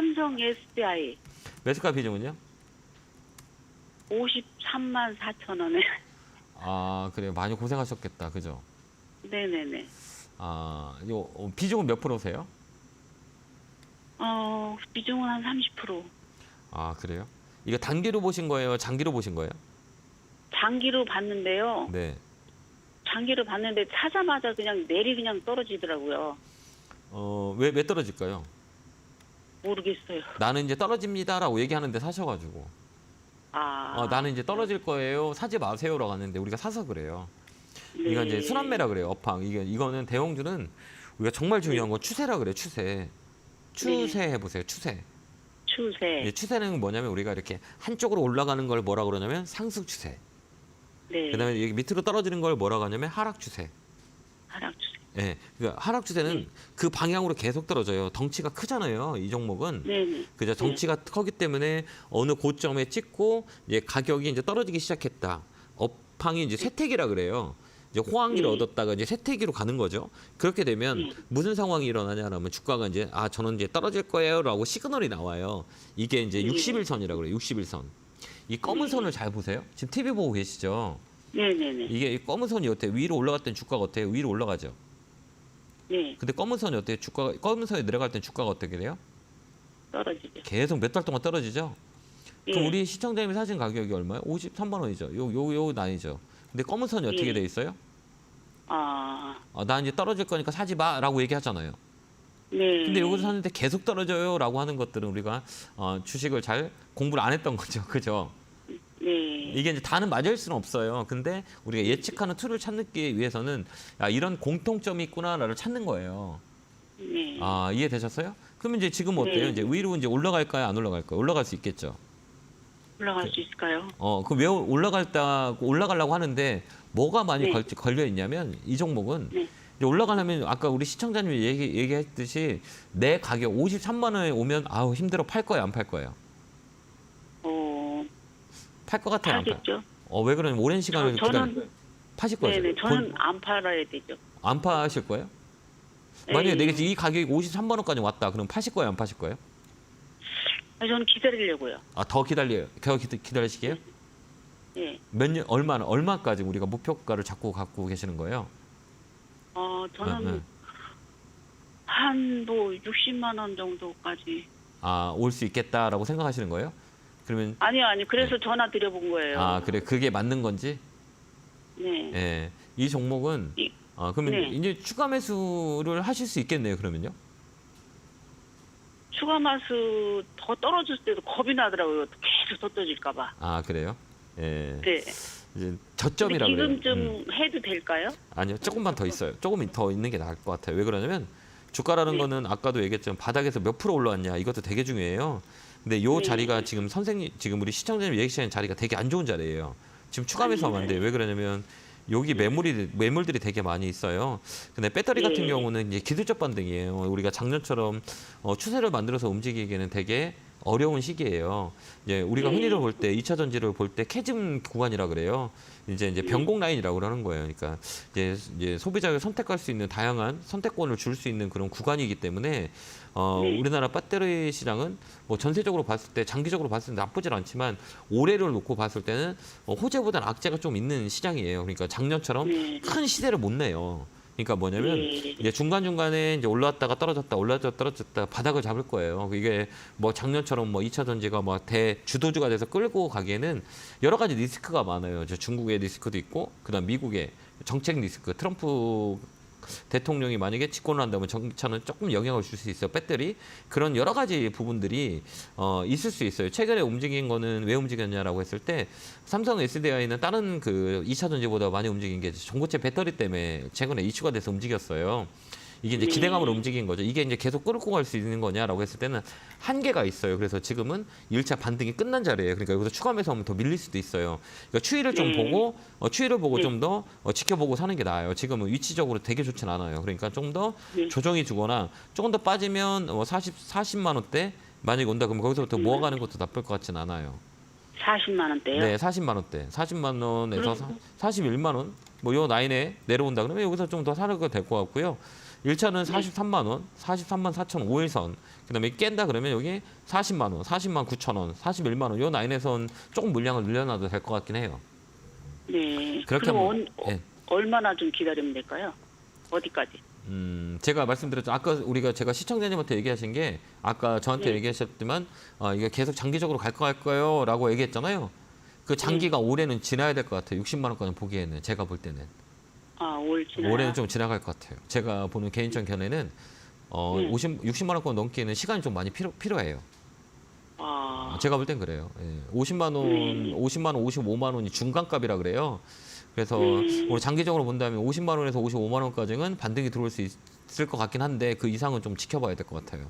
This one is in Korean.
삼성 SDI 매수가 비중은요? 53만 4천 원에. 아 그래요. 많이 고생하셨겠다. 그죠? 네네네. 아 요, 어, 비중은 몇 프로세요? 어, 비중은 한 30%. 아 그래요? 이거 단기로 보신 거예요? 장기로 보신 거예요? 장기로 봤는데요. 네. 장기로 봤는데 사자마자 그냥 내리 그냥 떨어지더라고요. 어 왜 왜 떨어질까요? 모르겠어요. 나는 이제 떨어집니다라고 얘기하는데 사셔가지고 아. 어, 나는 이제 떨어질 거예요. 사지 마세요라고 하는데 우리가 사서 그래요. 네. 이건 이제 순환매라 그래요. 업황. 이게 이거는 대형주는 우리가 정말 중요한 건 추세라 그래요. 추세. 추세 해보세요. 추세. 추세. 이제 추세는 뭐냐면 우리가 이렇게 한쪽으로 올라가는 걸 뭐라 그러냐면 상승 추세. 네. 그다음에 여기 밑으로 떨어지는 걸 뭐라 고 하냐면 하락 추세. 하락 추세. 예. 그러니까 하락 추세는 네. 그 방향으로 계속 떨어져요. 덩치가 크잖아요. 이 종목은. 네네. 그죠? 덩치가 크기 때문에 어느 고점에 찍고 이제 가격이 이제 떨어지기 시작했다. 업황이 이제 쇠퇴기라 그래요. 이제 호황기를 네. 얻었다가 이제 쇠퇴기로 가는 거죠. 그렇게 되면 네. 무슨 상황이 일어나냐면 주가가 이제 아 저는 이제 떨어질 거예요라고 시그널이 나와요. 이게 이제 네. 60일선이라고 그래요. 60일선. 이 검은 네. 선을 잘 보세요. 지금 TV 보고 계시죠? 네네네. 이게 이 검은 선이 어때요? 위로 올라갈 땐 주가가 어때요? 위로 올라가죠. 네. 근데 검은 선이 어때요? 주가가 검은 선이 내려갈 땐 주가가 어떻게 돼요? 떨어지죠. 계속 몇 달 동안 떨어지죠. 그럼 예. 우리 시청자님이 사신 가격이 얼마예요? 53만 원이죠. 요 요요 나이죠. 근데 검은 선이 어떻게 예. 돼 있어요? 아. 어, 나 이제 떨어질 거니까 사지 마라고 얘기하잖아요. 네. 근데 여기서 샀는데 계속 떨어져요라고 하는 것들은 우리가 어, 주식을 잘 공부를 안 했던 거죠. 그죠? 네. 이게 이제 다는 맞을 수는 없어요. 근데 우리가 예측하는 툴을 찾기 위해서는 야, 이런 공통점이 있구나를 찾는 거예요. 네. 아, 이해되셨어요? 그러면 이제 지금 어때요? 네. 이제 위로 이제 올라갈까요? 안 올라갈까요? 올라갈 수 있겠죠. 올라갈 수 있을까요? 어, 그왜 올라갈다고 올라가려고 하는데 뭐가 많이 네. 걸, 걸려 있냐면 이 종목은 네. 이제 올라가려면 아까 우리 시청자님이 얘기, 얘기했듯이 내 가격 53만 원에 오면 아우 힘들어 팔 거예요, 안 팔 거예요? 어, 팔것 같아요, 안 팔? 팔겠죠. 어, 왜 그러냐면 오랜 시간을 저, 기다려 저는 파실 거예요. 네네. 저는 안 팔아야 되죠. 안 파실 거예요? 네. 만약에 내가 이 가격이 53만 원까지 왔다. 그럼 파실 거예요, 안 파실 거예요? 아, 저는 기다리려고요. 아, 더 기다려요. 더 기다, 기다리시게요? 예. 몇 년, 얼마나, 얼마까지 우리가 목표가를 잡고 갖고 계시는 거예요? 어, 저는 네, 네. 한 뭐 60만 원 정도까지. 아, 올 수 있겠다라고 생각하시는 거예요? 그러면 아니요, 아니요. 그래서 전화 드려본 거예요. 네. 아 그래 그게 맞는 건지 네. 예. 이 종목은 이- 아 그러면 네. 이제 추가 매수를 하실 수 있겠네요 그러면요 추가 마수 더 떨어질 때도 겁이 나더라고요. 계속 더 떨어질까봐. 아 그래요 예 네. 이제 근데 저점이라 그래요 지금쯤 음. 해도 될까요? 아니요 조금만 더 있어요 조금 더 있는 게 나을 것 같아요 왜 그러냐면 주가라는 네. 거는 아까도 얘기했지만 바닥에서 몇 프로 올라왔냐 이것도 되게 중요해요 근데 요 네. 자리가 지금 선생님 지금 우리 시청자님 얘기 시는 자리가 되게 안 좋은 자리예요 지금 추가 매수하면 안 돼요 왜 그러냐면 여기 매물이 매물들이 되게 많이 있어요. 근데 배터리 같은 네. 경우는 이제 기술적 반등이에요. 우리가 작년처럼 어, 추세를 만들어서 움직이기에는 되게 어려운 시기예요. 이제 우리가 네. 흔히를 볼때 2차 전지를 볼 때 캐즘 구간이라 그래요. 이제 이제 변곡 라인이라고 그러는 거예요. 그러니까 이제, 이제 소비자가 선택할 수 있는 다양한 선택권을 줄 수 있는 그런 구간이기 때문에 어, 네. 우리나라 배터리 시장은 뭐 전세적으로 봤을 때 장기적으로 봤을 때 나쁘진 않지만 올해를 놓고 봤을 때는 어, 호재보다는 악재가 좀 있는 시장이에요. 그러니까 작년처럼 네. 큰 시대를 못 내요. 그러니까 뭐냐면 네. 이제 중간 중간에 이제 올라왔다가 떨어졌다 올라왔다 떨어졌다 바닥을 잡을 거예요. 이게 뭐 작년처럼 뭐 2차 전지가 뭐 대 주도주가 돼서 끌고 가기에는 여러 가지 리스크가 많아요. 저 중국의 리스크도 있고 그다음 미국의 정책 리스크 트럼프 대통령이 만약에 집권을 한다면 정차는 조금 영향을 줄 수 있어요. 배터리 그런 여러 가지 부분들이 어, 있을 수 있어요. 최근에 움직인 거는 왜 움직였냐라고 했을 때 삼성 SDI는 다른 그 2차 전지보다 많이 움직인 게 전고체 배터리 때문에 최근에 이슈가 돼서 움직였어요. 이게 이제 네. 기대감으로 움직인 거죠. 이게 이제 계속 끌고 갈 수 있는 거냐라고 했을 때는 한계가 있어요. 그래서 지금은 1차 반등이 끝난 자리예요. 그러니까 여기서 추가 매수하면 더 밀릴 수도 있어요. 그러니까 추이를 좀 네. 보고 어, 추이를 보고 네. 좀더 어, 지켜보고 사는 게 나아요. 지금은 위치적으로 되게 좋진 않아요. 그러니까 좀더 네. 조정이 주거나 조금 더 빠지면 뭐 40, 40만 원대 만약에 온다 그러면 거기서부터 네. 모아가는 것도 나쁠 것 같진 않아요. 40만 원대요. 네, 40만 원대. 40만 원에서 그럼- 41만 원. 뭐 요 라인에 내려온다 그러면 여기서 좀 더 사는 거될것 같고요. 1차는 43만 원, 43만 4천 5일선. 그다음에 깬다 그러면 여기 40만 원, 40만 9천 원, 41만 원. 요 라인에선 조금 물량을 늘려놔도 될 것 같긴 해요. 네. 그렇게 그럼 하면- 언- 예. 얼마나 좀 기다리면 될까요? 어디까지? 음, 제가 말씀드렸죠. 아까 우리가 제가 시청자님한테 얘기하신 게 아까 저한테 네. 얘기하셨지만 아, 이게 계속 장기적으로 갈 거 할까요? 라고 얘기했잖아요. 그 장기가 네. 올해는 지나야 될 것 같아요. 60만 원까지 보기에는 제가 볼 때는 아, 올 지나. 올해는 좀 지나갈 것 같아요. 제가 보는 개인적 견해는 어, 네. 50, 60만 원권 넘기에는 시간이 좀 많이 필요, 필요해요. 아, 제가 볼 땐 그래요. 예. 50만 원, 네. 50만 원, 55만 원이 중간값이라 그래요. 그래서 음. 우리 장기적으로 본다면 50만 원에서 55만 원까지는 반등이 들어올 수 있을 것 같긴 한데 그 이상은 좀 지켜봐야 될 것 같아요.